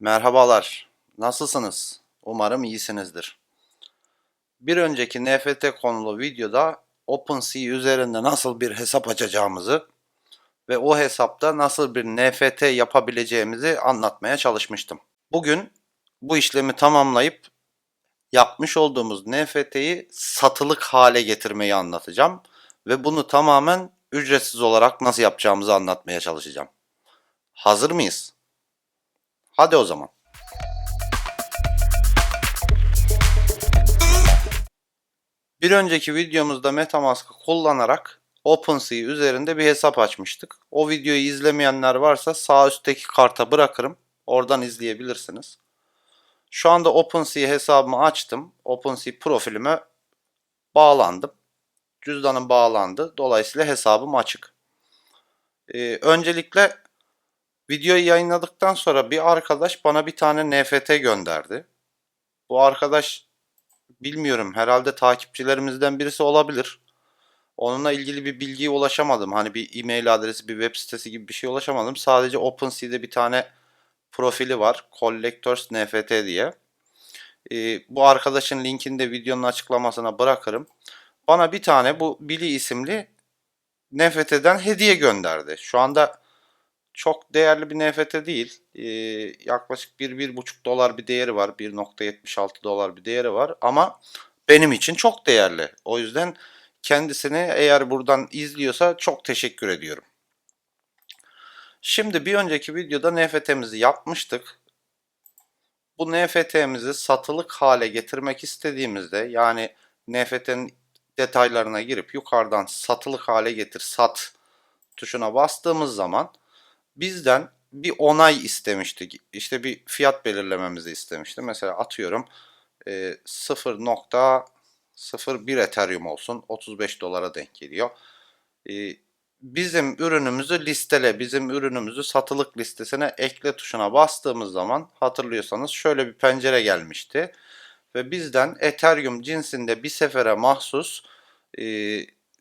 Merhabalar, nasılsınız? Umarım iyisinizdir. Bir önceki NFT konulu videoda OpenSea üzerinde nasıl bir hesap açacağımızı ve o hesapta nasıl bir NFT yapabileceğimizi anlatmaya çalışmıştım. Bugün bu işlemi tamamlayıp yapmış olduğumuz NFT'yi satılık hale getirmeyi anlatacağım ve bunu tamamen ücretsiz olarak nasıl yapacağımızı anlatmaya çalışacağım. Hazır mıyız? Hadi o zaman. Bir önceki videomuzda MetaMask'ı kullanarak OpenSea üzerinde bir hesap açmıştık. O videoyu izlemeyenler varsa sağ üstteki karta bırakırım. Oradan izleyebilirsiniz. Şu anda OpenSea hesabımı açtım. OpenSea profilime bağlandım. Cüzdanım bağlandı. Dolayısıyla hesabım açık. Ee, öncelikle videoyu yayınladıktan sonra bir arkadaş bana bir tane NFT gönderdi. Bu arkadaş bilmiyorum herhalde takipçilerimizden birisi olabilir. Onunla ilgili bir bilgiye ulaşamadım. Hani bir e-mail adresi, bir web sitesi gibi bir şey ulaşamadım. Sadece OpenSea'de bir tane profili var. Collectors NFT diye. Ee, bu arkadaşın linkini de videonun açıklamasına bırakırım. Bana bir tane bu Billy isimli NFT'den hediye gönderdi. Şu anda çok değerli bir NFT değil. Ee, yaklaşık 1-1,5 dolar bir değeri var. 1.76 dolar bir değeri var. Ama benim için çok değerli. O yüzden kendisine eğer buradan izliyorsa çok teşekkür ediyorum. Şimdi bir önceki videoda NFT'mizi yapmıştık. Bu NFT'mizi satılık hale getirmek istediğimizde yani NFT'nin detaylarına girip yukarıdan satılık hale getir sat tuşuna bastığımız zaman bizden bir onay istemişti. İşte bir fiyat belirlememizi istemişti. Mesela atıyorum e, 0.01 Ethereum olsun 35 dolara denk geliyor. E, bizim ürünümüzü listele, bizim ürünümüzü satılık listesine ekle tuşuna bastığımız zaman hatırlıyorsanız şöyle bir pencere gelmişti. Ve bizden Ethereum cinsinde bir sefere mahsus e,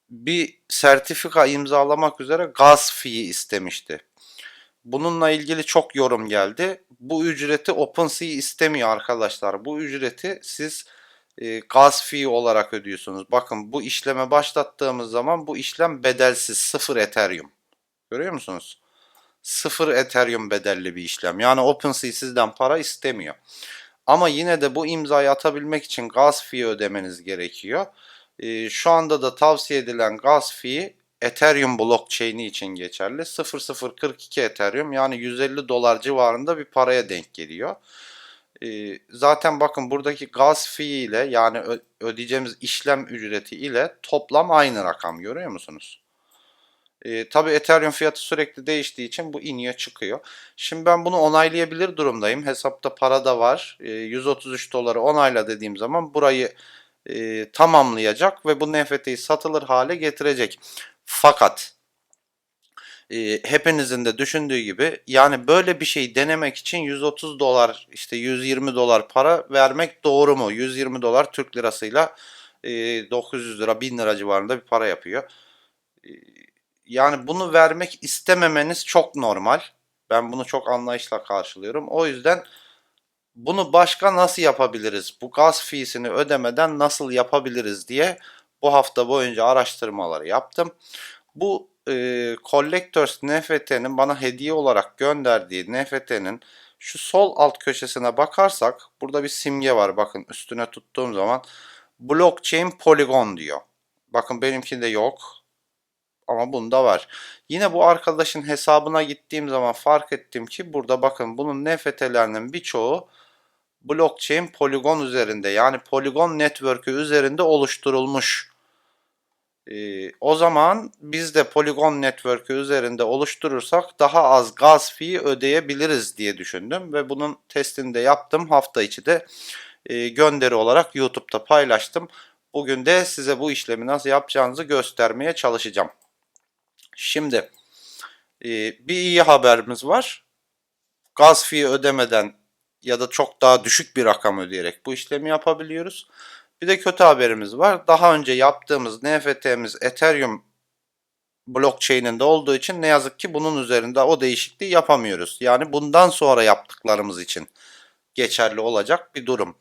bir sertifika imzalamak üzere gaz fee istemişti. Bununla ilgili çok yorum geldi. Bu ücreti OpenSea istemiyor arkadaşlar. Bu ücreti siz e, gaz fee olarak ödüyorsunuz. Bakın bu işleme başlattığımız zaman bu işlem bedelsiz. Sıfır Ethereum. Görüyor musunuz? Sıfır Ethereum bedelli bir işlem. Yani OpenSea sizden para istemiyor. Ama yine de bu imzayı atabilmek için gaz fee ödemeniz gerekiyor. E, şu anda da tavsiye edilen gaz fee Ethereum blockchain'i için geçerli. 0042 Ethereum yani 150 dolar civarında bir paraya denk geliyor. Ee, zaten bakın buradaki gaz fee ile yani ödeyeceğimiz işlem ücreti ile toplam aynı rakam görüyor musunuz? Ee, Tabi Ethereum fiyatı sürekli değiştiği için bu iniyor çıkıyor. Şimdi ben bunu onaylayabilir durumdayım. Hesapta para da var. Ee, 133 doları onayla dediğim zaman burayı e, tamamlayacak ve bu NFT'yi satılır hale getirecek. Fakat e, hepinizin de düşündüğü gibi yani böyle bir şey denemek için 130 dolar işte 120 dolar para vermek doğru mu? 120 dolar Türk lirasıyla e, 900 lira 1000 lira civarında bir para yapıyor. E, yani bunu vermek istememeniz çok normal. Ben bunu çok anlayışla karşılıyorum. O yüzden bunu başka nasıl yapabiliriz? Bu gaz fiisini ödemeden nasıl yapabiliriz diye bu hafta boyunca araştırmaları yaptım. Bu e, Collectors NFT'nin bana hediye olarak gönderdiği NFT'nin şu sol alt köşesine bakarsak burada bir simge var. Bakın üstüne tuttuğum zaman Blockchain Polygon diyor. Bakın benimkinde yok. Ama bunda var. Yine bu arkadaşın hesabına gittiğim zaman fark ettim ki burada bakın bunun NFT'lerinin birçoğu blockchain Polygon üzerinde yani Polygon network'ü üzerinde oluşturulmuş. Ee, o zaman biz de Polygon network'ü üzerinde oluşturursak daha az gaz fee ödeyebiliriz diye düşündüm ve bunun testini de yaptım. Hafta içi de e, gönderi olarak YouTube'da paylaştım. Bugün de size bu işlemi nasıl yapacağınızı göstermeye çalışacağım. Şimdi e, bir iyi haberimiz var. Gaz fee ödemeden ya da çok daha düşük bir rakam ödeyerek bu işlemi yapabiliyoruz. Bir de kötü haberimiz var. Daha önce yaptığımız NFT'miz Ethereum blockchain'inde olduğu için ne yazık ki bunun üzerinde o değişikliği yapamıyoruz. Yani bundan sonra yaptıklarımız için geçerli olacak bir durum.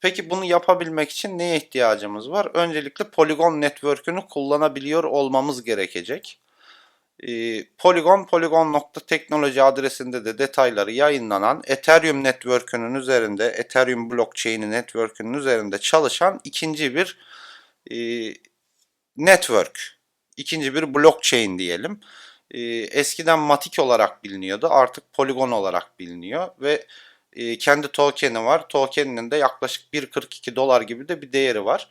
Peki bunu yapabilmek için neye ihtiyacımız var? Öncelikle Polygon Network'ünü kullanabiliyor olmamız gerekecek. Ee, Polygon, polygon.teknoloji adresinde de detayları yayınlanan Ethereum Network'ünün üzerinde, Ethereum Blockchain'i Network'ünün üzerinde çalışan ikinci bir e, network, ikinci bir blockchain diyelim. Ee, eskiden Matic olarak biliniyordu, artık Polygon olarak biliniyor ve e, kendi token'i var. Token'inin de yaklaşık 1.42 dolar gibi de bir değeri var.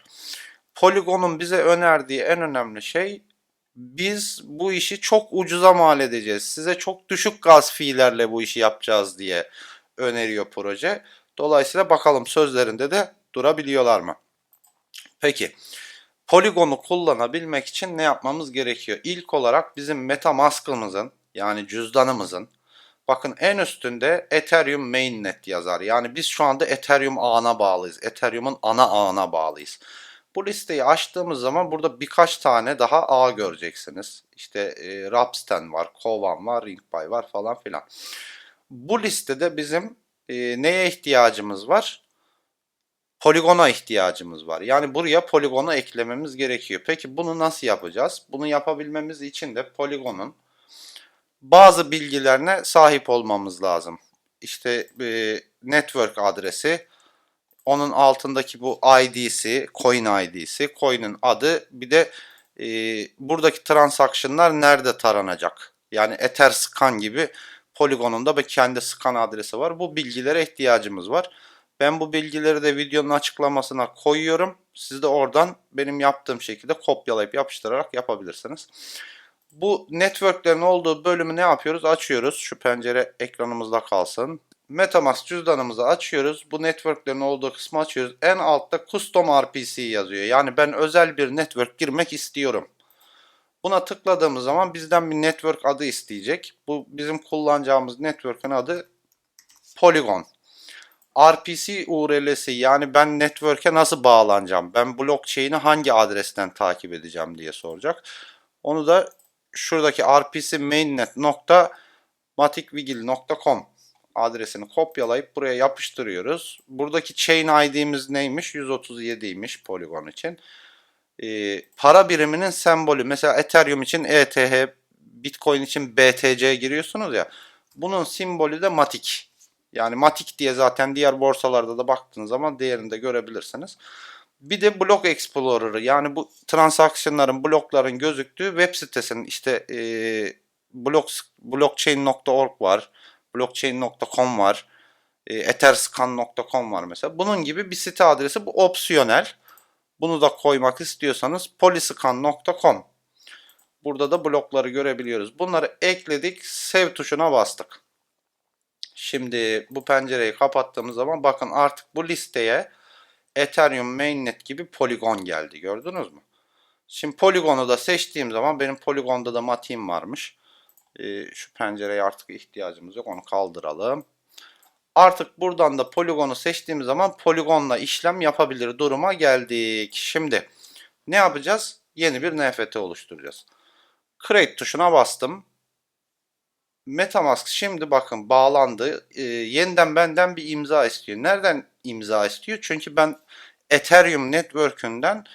Polygon'un bize önerdiği en önemli şey biz bu işi çok ucuza mal edeceğiz. Size çok düşük gaz fiillerle bu işi yapacağız diye öneriyor proje. Dolayısıyla bakalım sözlerinde de durabiliyorlar mı? Peki. Polygon'u kullanabilmek için ne yapmamız gerekiyor? İlk olarak bizim MetaMask'ımızın yani cüzdanımızın bakın en üstünde Ethereum Mainnet yazar. Yani biz şu anda Ethereum ağına bağlıyız. Ethereum'un ana ağına bağlıyız. Bu listeyi açtığımız zaman burada birkaç tane daha ağ göreceksiniz. İşte e, Rapstan var, Kovan var, RingPay var falan filan. Bu listede bizim e, neye ihtiyacımız var? Poligona ihtiyacımız var. Yani buraya poligonu eklememiz gerekiyor. Peki bunu nasıl yapacağız? Bunu yapabilmemiz için de poligonun bazı bilgilerine sahip olmamız lazım. İşte e, network adresi, onun altındaki bu ID'si, coin ID'si, coin'in adı, bir de e, buradaki transaction'lar nerede taranacak? Yani Etherscan gibi Polygon'un da bir kendi scan adresi var. Bu bilgilere ihtiyacımız var. Ben bu bilgileri de videonun açıklamasına koyuyorum. Siz de oradan benim yaptığım şekilde kopyalayıp yapıştırarak yapabilirsiniz. Bu networklerin olduğu bölümü ne yapıyoruz? Açıyoruz. Şu pencere ekranımızda kalsın. Metamask cüzdanımızı açıyoruz. Bu networklerin olduğu kısmı açıyoruz. En altta custom RPC yazıyor. Yani ben özel bir network girmek istiyorum. Buna tıkladığımız zaman bizden bir network adı isteyecek. Bu bizim kullanacağımız network'ün adı Polygon. RPC URL'si yani ben network'e nasıl bağlanacağım? Ben blockchain'i hangi adresten takip edeceğim diye soracak. Onu da şuradaki rpc mainnet nokta maticvigil.com adresini kopyalayıp buraya yapıştırıyoruz. Buradaki chain ID'miz neymiş? 137'ymiş Polygon için. Ee, para biriminin sembolü mesela Ethereum için ETH, Bitcoin için BTC giriyorsunuz ya. Bunun simbolü de Matic. Yani Matic diye zaten diğer borsalarda da baktığınız zaman değerini de görebilirsiniz. Bir de Block Explorer'ı yani bu transaksiyonların, blokların gözüktüğü web sitesinin işte e, block, blockchain.org var, blockchain.com var, e, etherscan.com var mesela. Bunun gibi bir site adresi bu opsiyonel. Bunu da koymak istiyorsanız polyscan.com. Burada da blokları görebiliyoruz. Bunları ekledik, save tuşuna bastık. Şimdi bu pencereyi kapattığımız zaman bakın artık bu listeye Ethereum Mainnet gibi Polygon geldi. Gördünüz mü? Şimdi Polygon'u da seçtiğim zaman benim Polygon'da da Matim varmış. Ee, şu pencereye artık ihtiyacımız yok. Onu kaldıralım. Artık buradan da Polygon'u seçtiğim zaman Polygon'la işlem yapabilir duruma geldik. Şimdi ne yapacağız? Yeni bir NFT oluşturacağız. Create tuşuna bastım. Metamask şimdi bakın bağlandı. Ee, yeniden benden bir imza istiyor. Nereden imza istiyor? Çünkü ben Ethereum Network'ünden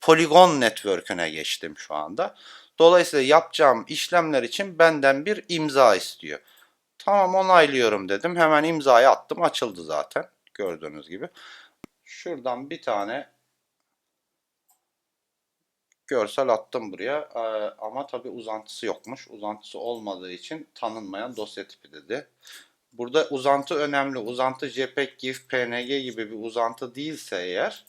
Polygon Network'üne geçtim şu anda. Dolayısıyla yapacağım işlemler için benden bir imza istiyor. Tamam onaylıyorum dedim. Hemen imzayı attım. Açıldı zaten. Gördüğünüz gibi. Şuradan bir tane görsel attım buraya. Ee, ama tabi uzantısı yokmuş. Uzantısı olmadığı için tanınmayan dosya tipi dedi. Burada uzantı önemli. Uzantı JPEG, GIF, PNG gibi bir uzantı değilse eğer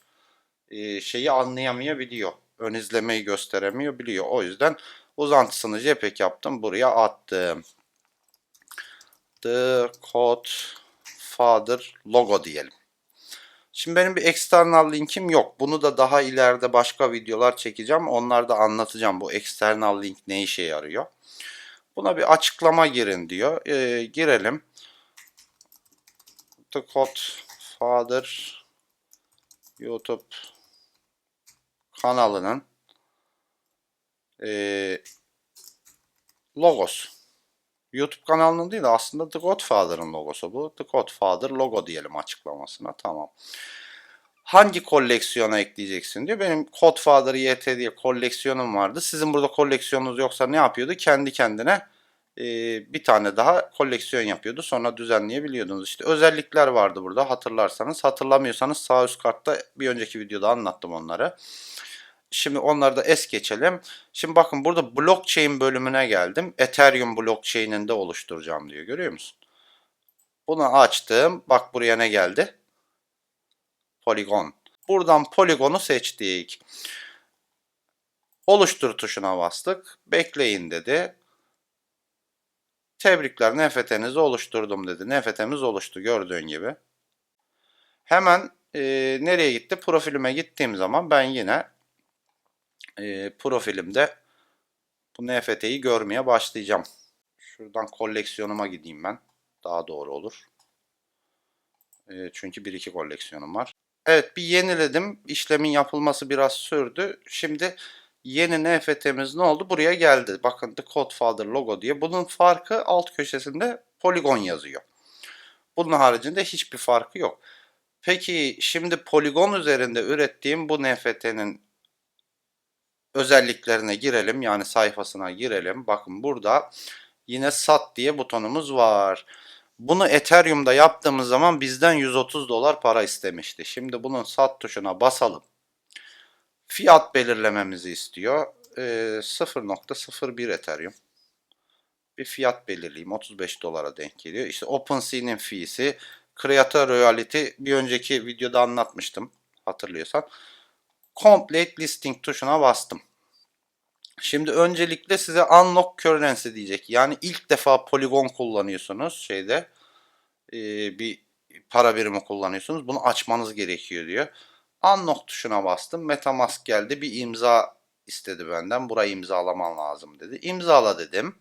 e, şeyi anlayamayabiliyor. Ön izlemeyi gösteremiyor biliyor. O yüzden uzantısını JPEG yaptım. Buraya attım. The code father logo diyelim. Şimdi benim bir external linkim yok. Bunu da daha ileride başka videolar çekeceğim. Onlarda anlatacağım bu external link ne işe yarıyor. Buna bir açıklama girin diyor. E, girelim. The Code Father YouTube kanalının e, logos. YouTube kanalının değil de aslında The Godfather'ın logosu bu. The Godfather logo diyelim açıklamasına. Tamam. Hangi koleksiyona ekleyeceksin diyor. Benim Godfather YT diye koleksiyonum vardı. Sizin burada koleksiyonunuz yoksa ne yapıyordu? Kendi kendine e, bir tane daha koleksiyon yapıyordu. Sonra düzenleyebiliyordunuz. İşte özellikler vardı burada hatırlarsanız. Hatırlamıyorsanız sağ üst kartta bir önceki videoda anlattım onları. Şimdi onları da es geçelim. Şimdi bakın burada blockchain bölümüne geldim. Ethereum blockchain'inde oluşturacağım diyor. Görüyor musun? Bunu açtım. Bak buraya ne geldi? Polygon. Buradan poligonu seçtik. Oluştur tuşuna bastık. Bekleyin dedi. Tebrikler NFT'nizi oluşturdum dedi. NFT'miz oluştu gördüğün gibi. Hemen e, nereye gitti? Profilime gittiğim zaman ben yine e, profilimde bu NFT'yi görmeye başlayacağım. Şuradan koleksiyonuma gideyim ben. Daha doğru olur. E, çünkü bir iki koleksiyonum var. Evet bir yeniledim. İşlemin yapılması biraz sürdü. Şimdi yeni NFT'miz ne oldu? Buraya geldi. Bakın The Codfather logo diye. Bunun farkı alt köşesinde Polygon yazıyor. Bunun haricinde hiçbir farkı yok. Peki şimdi Polygon üzerinde ürettiğim bu NFT'nin özelliklerine girelim. Yani sayfasına girelim. Bakın burada yine sat diye butonumuz var. Bunu Ethereum'da yaptığımız zaman bizden 130 dolar para istemişti. Şimdi bunun sat tuşuna basalım. Fiyat belirlememizi istiyor. Ee, 0.01 Ethereum. Bir fiyat belirleyeyim. 35 dolara denk geliyor. İşte OpenSea'nin fee'si. Creator Royalty bir önceki videoda anlatmıştım. Hatırlıyorsan. Complete Listing tuşuna bastım. Şimdi öncelikle size Unlock Currency diyecek. Yani ilk defa Polygon kullanıyorsunuz şeyde. e, bir para birimi kullanıyorsunuz. Bunu açmanız gerekiyor diyor. Unlock tuşuna bastım. Metamask geldi. Bir imza istedi benden. Burayı imzalaman lazım dedi. İmzala dedim.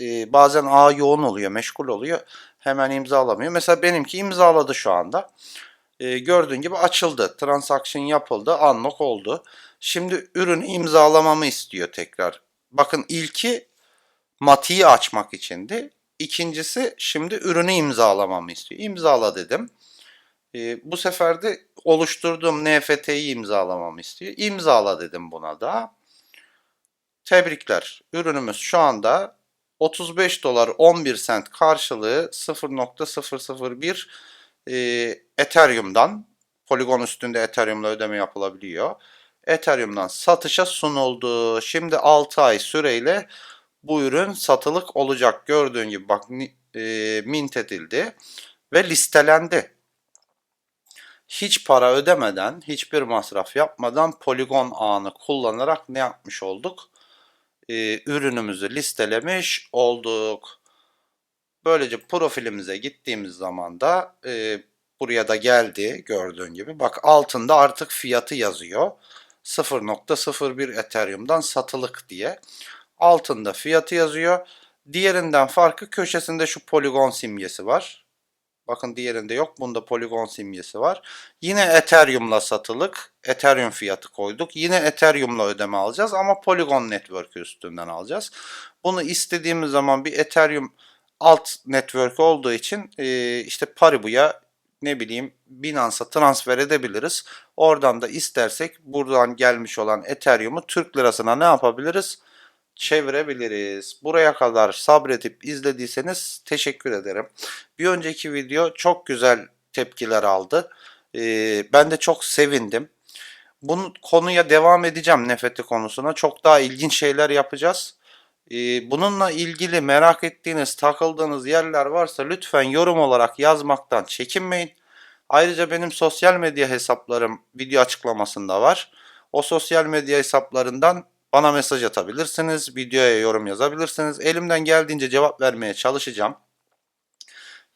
E, bazen ağ yoğun oluyor, meşgul oluyor. Hemen imzalamıyor. Mesela benimki imzaladı şu anda. E, gördüğün gibi açıldı. Transaction yapıldı. Unlock oldu. Şimdi ürünü imzalamamı istiyor tekrar. Bakın ilki matiği açmak içindi. İkincisi şimdi ürünü imzalamamı istiyor. İmzala dedim. E, bu sefer de oluşturduğum NFT'yi imzalamamı istiyor. İmzala dedim buna da. Tebrikler. Ürünümüz şu anda 35 dolar 11 sent karşılığı 0.001 e, Ethereum'dan Polygon üstünde Ethereum'la ödeme yapılabiliyor. Ethereum'dan satışa sunuldu. Şimdi 6 ay süreyle bu ürün satılık olacak. Gördüğün gibi bak e, mint edildi ve listelendi. Hiç para ödemeden, hiçbir masraf yapmadan Polygon ağını kullanarak ne yapmış olduk? E, ürünümüzü listelemiş olduk. Böylece profilimize gittiğimiz zaman da e, buraya da geldi gördüğün gibi. Bak altında artık fiyatı yazıyor. 0.01 Ethereum'dan satılık diye. Altında fiyatı yazıyor. Diğerinden farkı köşesinde şu poligon simgesi var. Bakın diğerinde yok. Bunda poligon simgesi var. Yine Ethereum'la satılık. Ethereum fiyatı koyduk. Yine Ethereum'la ödeme alacağız ama Polygon Network üstünden alacağız. Bunu istediğimiz zaman bir Ethereum alt network olduğu için işte Paribu'ya ne bileyim Binance'a transfer edebiliriz. Oradan da istersek buradan gelmiş olan Ethereum'u Türk lirasına ne yapabiliriz? Çevirebiliriz. Buraya kadar sabredip izlediyseniz teşekkür ederim. Bir önceki video çok güzel tepkiler aldı. Ee, ben de çok sevindim. Bunun konuya devam edeceğim nefeti konusuna. Çok daha ilginç şeyler yapacağız. Ee, bununla ilgili merak ettiğiniz, takıldığınız yerler varsa lütfen yorum olarak yazmaktan çekinmeyin. Ayrıca benim sosyal medya hesaplarım video açıklamasında var. O sosyal medya hesaplarından bana mesaj atabilirsiniz, videoya yorum yazabilirsiniz. Elimden geldiğince cevap vermeye çalışacağım.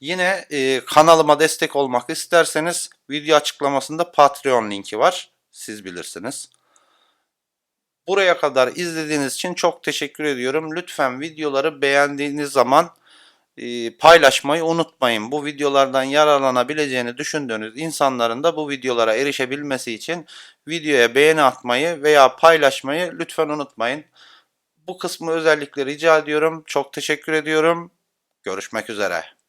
Yine e, kanalıma destek olmak isterseniz video açıklamasında Patreon linki var. Siz bilirsiniz. Buraya kadar izlediğiniz için çok teşekkür ediyorum. Lütfen videoları beğendiğiniz zaman e, paylaşmayı unutmayın. Bu videolardan yararlanabileceğini düşündüğünüz insanların da bu videolara erişebilmesi için videoya beğeni atmayı veya paylaşmayı lütfen unutmayın. Bu kısmı özellikle rica ediyorum. Çok teşekkür ediyorum. Görüşmek üzere.